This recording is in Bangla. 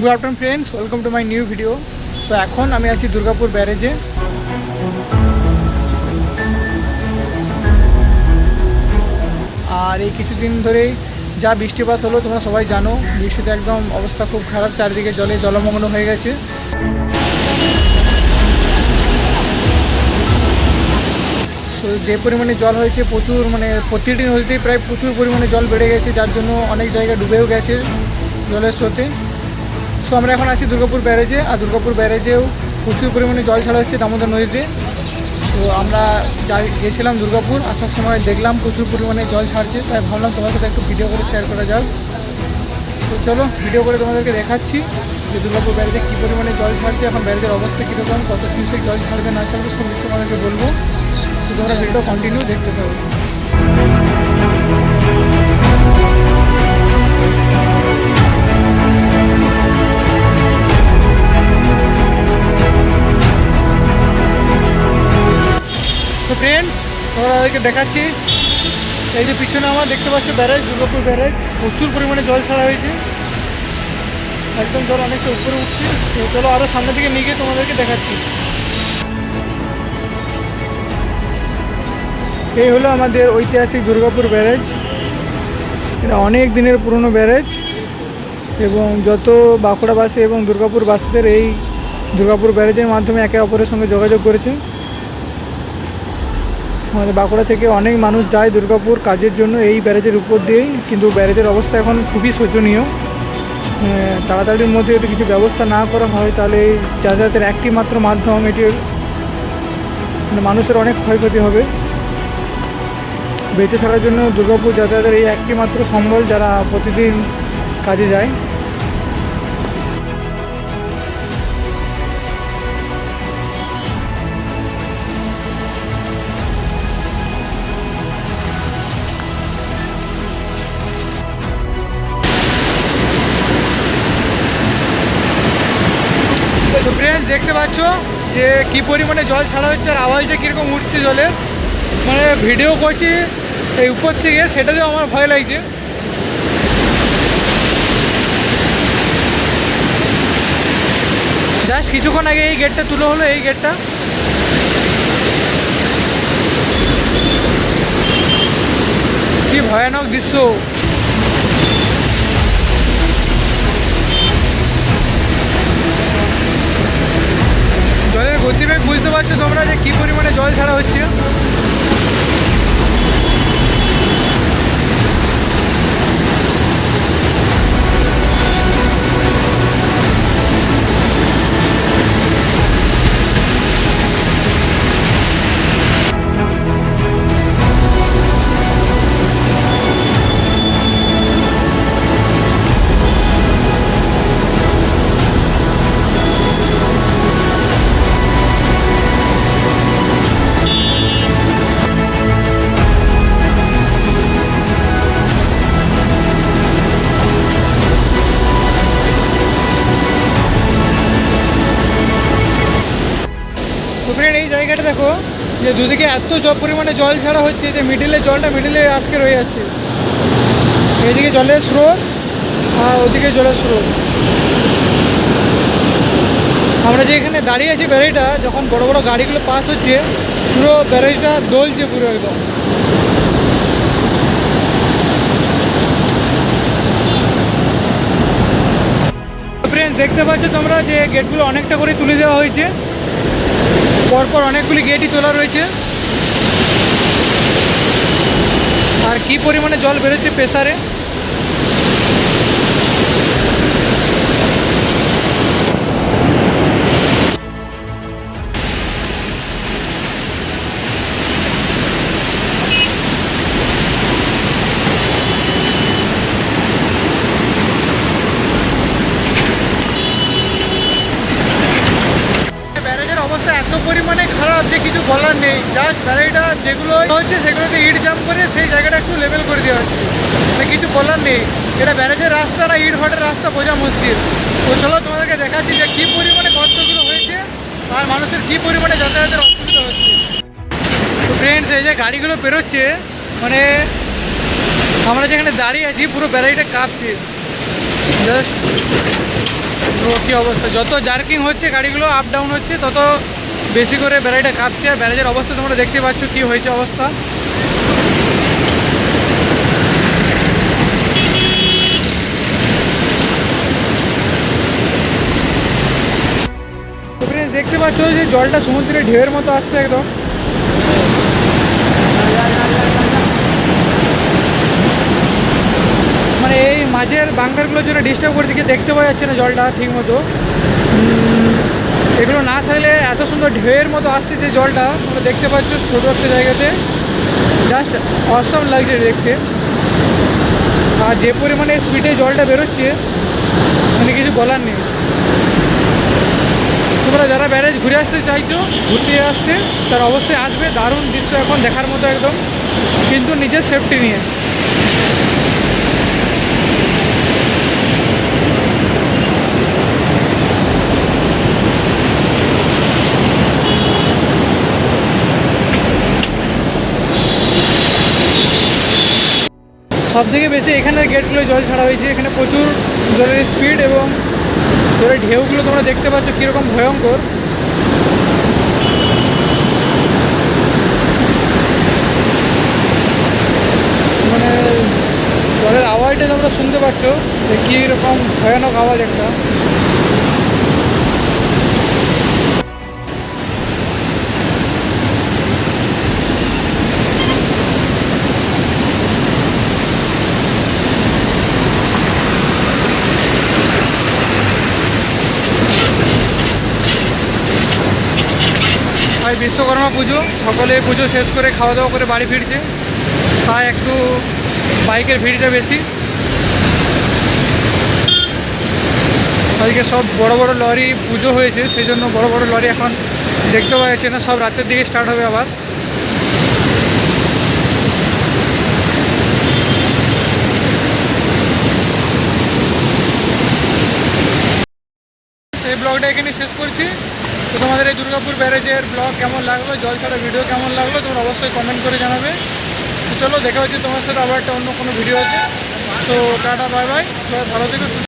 Good afternoon friends welcome to my new video so এখন আমি আছি দুর্গাপুর ব্যারেজে। আর এই কিছুদিন ধরেই যা বৃষ্টিপাত হলো, তোমরা সবাই জানো, বৃষ্টিতে একদম অবস্থা খুব খারাপ, চারিদিকে জলে জলমগ্ন হয়ে গেছে। তো যে পরিমাণে জল হয়েছে, প্রচুর মানে প্রতিটি নদীতেই প্রায় প্রচুর পরিমাণে জল বেড়ে গেছে, যার জন্য অনেক জায়গা ডুবেও গেছে জলের স্রোতে। সো আমরা এখন আছি দুর্গাপুর ব্যারেজে, আর দুর্গাপুর ব্যারেজেও প্রচুর পরিমাণে জল ছাড়া হচ্ছে দামোদর নদীতে। তো আমরা যা গেছিলাম দুর্গাপুর, আসার সময় দেখলাম প্রচুর পরিমাণে জল ছাড়ছে, তাই ভাবলাম তোমার সাথে একটু ভিডিও করে শেয়ার করা যাক। তো চলো ভিডিও করে তোমাদেরকে দেখাচ্ছি যে দুর্গাপুর ব্যারেজে কী পরিমাণে জল ছাড়ছে, এখন ব্যারেজের অবস্থা কীরকম, কত কিউসেক জল ছাড়বে না ছাড়বে সব কিছু তোমাদেরকে বলব। তো তোমরা ভিডিও কন্টিনিউ দেখতে পাবে দেখাচ্ছি। এই যে পিছনে আমার দেখতে পাচ্ছ ব্যারেজ, দুর্গাপুর ব্যারেজ। প্রচুর পরিমাণে জল ছাড়া হয়েছে। একদম জল অনেকটা উপরে উঠছে। চলো আরও সামনের দিকে নিয়ে গিয়ে তোমাদেরকে দেখাচ্ছি। এই হলো আমাদের ঐতিহাসিক দুর্গাপুর ব্যারেজ। এটা অনেক দিনের পুরনো ব্যারেজ এবং যত বাঁকুড়াবাসী এবং দুর্গাপুর বাসীদের এই দুর্গাপুর ব্যারেজের মাধ্যমে একে অপরের সঙ্গে যোগাযোগ করেছে। আমাদের বাঁকুড়া থেকে অনেক মানুষ যায় দুর্গাপুর কাজের জন্য এই ব্যারেজের উপর দিয়েই, কিন্তু ব্যারেজের অবস্থা এখন খুবই শোচনীয়। তাড়াতাড়ির মধ্যে যদি কিছু ব্যবস্থা না করা হয়, তাহলে এই যাতায়াতের একটি মাত্র মাধ্যম এটির মানে মানুষের অনেক ক্ষয়ক্ষতি হবে। বেঁচে থাকার জন্য দুর্গাপুর যাতায়াতের এই একটি মাত্র সম্বল যারা প্রতিদিন কাজে যায় পাচ্ছ যে কি পরিমাণে জল ছাড়া হচ্ছে আর আওয়াজটা কীরকম উঠছে জলের? মানে ভিডিও করছি এই উপর থেকে, সেটাতেও আমার ভয় লাগছে। জাস্ট কিছুক্ষণ আগে এই গেটটা তুলো হলো, এই গেটটা। কি ভয়ানক দৃশ্য জলের গতিবেগ বুঝতে পারছ তোমরা যে কি পরিমাণে জল ছাড়া হচ্ছে? জায়গাটা দেখো, যে দুদিকে এত পরিমাণে জল ছাড়া হচ্ছে, যে মিডিলে জলটা মিডিলে আটকে রয়ে যাচ্ছে। এইদিকে জলের স্রোত আর ওদিকে জলের স্রোত। আমরা যে এখানে দাঁড়িয়ে আছি ব্যারেজটা, যখন বড় বড় গাড়িগুলো পাস হচ্ছে, পুরো ব্যারেজটা দোলছে পুরো একদম। দেখতে পাচ্ছ তোমরা যে গেটগুলো অনেকটা করে তুলে দেওয়া হয়েছে। পরপর অনেকগুলি গেটই তোলা রয়েছে। আর কি পরিমাণে জল বেরোচ্ছে প্রেসারে? বলার নেই। জাস্ট ব্যারেজটা যেগুলো হচ্ছে সেগুলোতে ইট জাম্প করে সেই জায়গাটা একটু লেভেল করে দেওয়া হচ্ছে মানে কিছু বলার নেই। এটা ব্যারেজের রাস্তাটা ইট ভাটের রাস্তা বোঝা মুশকিল। তো চলো তোমাদেরকে দেখাচ্ছি যে কী পরিমাণে গর্তগুলো হয়েছে আর মানুষের কী পরিমাণে যাতায়াতের অসুবিধা হচ্ছে তো ফ্রেন্ডস এই যে গাড়িগুলো বেরোচ্ছে মানে আমরা যেখানে দাঁড়িয়ে আছি, পুরো ব্যারেজটা কাঁপছে। জাস্ট কী অবস্থা? যত জার্কিং হচ্ছে গাড়িগুলো আপ ডাউন হচ্ছে, তত বেশি করে ব্যারাইটা কাঁপছে আর ব্যারাজের অবস্থা তোমরা দেখতে পাচ্ছ কী হয়েছে অবস্থা। দেখতে পাচ্ছ যে জলটা সমুদ্রে ঢেউয়ের মতো আসছে একদম। মানে এই মাঝের বাঙ্কারগুলোর জন্য ডিস্টার্ব করে দিকে দেখতে পাওয়া যাচ্ছে না জলটা ঠিক মতো এগুলো না থাকলে এত সুন্দর ঢেউয়ের মতো আসছে যে জলটা, তোমরা দেখতে পাচ্ছ ছোটো একটা জায়গাতে। জাস্ট অসম লাগছে দেখতে। আর যে পরিমাণে স্পিডে জলটা বেরোচ্ছে মানে কিছু বলার নেই। তোমরা যারা ব্যারেজ ঘুরে আসতে চাইছো, ঘুরতে আসতে, তারা অবশ্যই আসবে। দারুণ দৃশ্য এখন দেখার মতো একদম। কিন্তু নিজের সেফটি নিয়ে। সব থেকে বেশি এখানের গেটগুলো জল ছাড়া হয়েছে। এখানে প্রচুর জলের স্পিড এবং জলের ঢেউগুলো তোমরা দেখতে পাচ্ছ কীরকম ভয়ঙ্কর। মানে জলের আওয়াজটা তোমরা শুনতে পাচ্ছ যে কীরকম ভয়ানক আওয়াজ একটা। আজ বিশ্বকর্মা পুজো সকলে পুজো শেষ করে খাওয়া দাওয়া করে বাড়ি ফিরছে। তাই একটু বাইকের ভিড়টা বেশি। আজকে সব বড় বড় লরি পুজো হয়েছে সেই জন্য বড় বড় লরি এখন দেখতে পাওয়া যাচ্ছে না, সব রাতের দিকে স্টার্ট হবে আবার। এই ব্লগটা এখানে শেষ করছি। তো তোমাদের এই দুর্গাপুর ব্যারেজের ব্লগ কেমন লাগল, জল ছাড়া ভিডিও কেমন লাগল, তোমরা অবশ্যই কমেন্ট করে জানাবে। তো চলো, দেখা হচ্ছে তোমার সাথে আবার একটা অন্য কোনো ভিডিও আছে তো টাটা বাই বাই সবাই ভালো থেকে।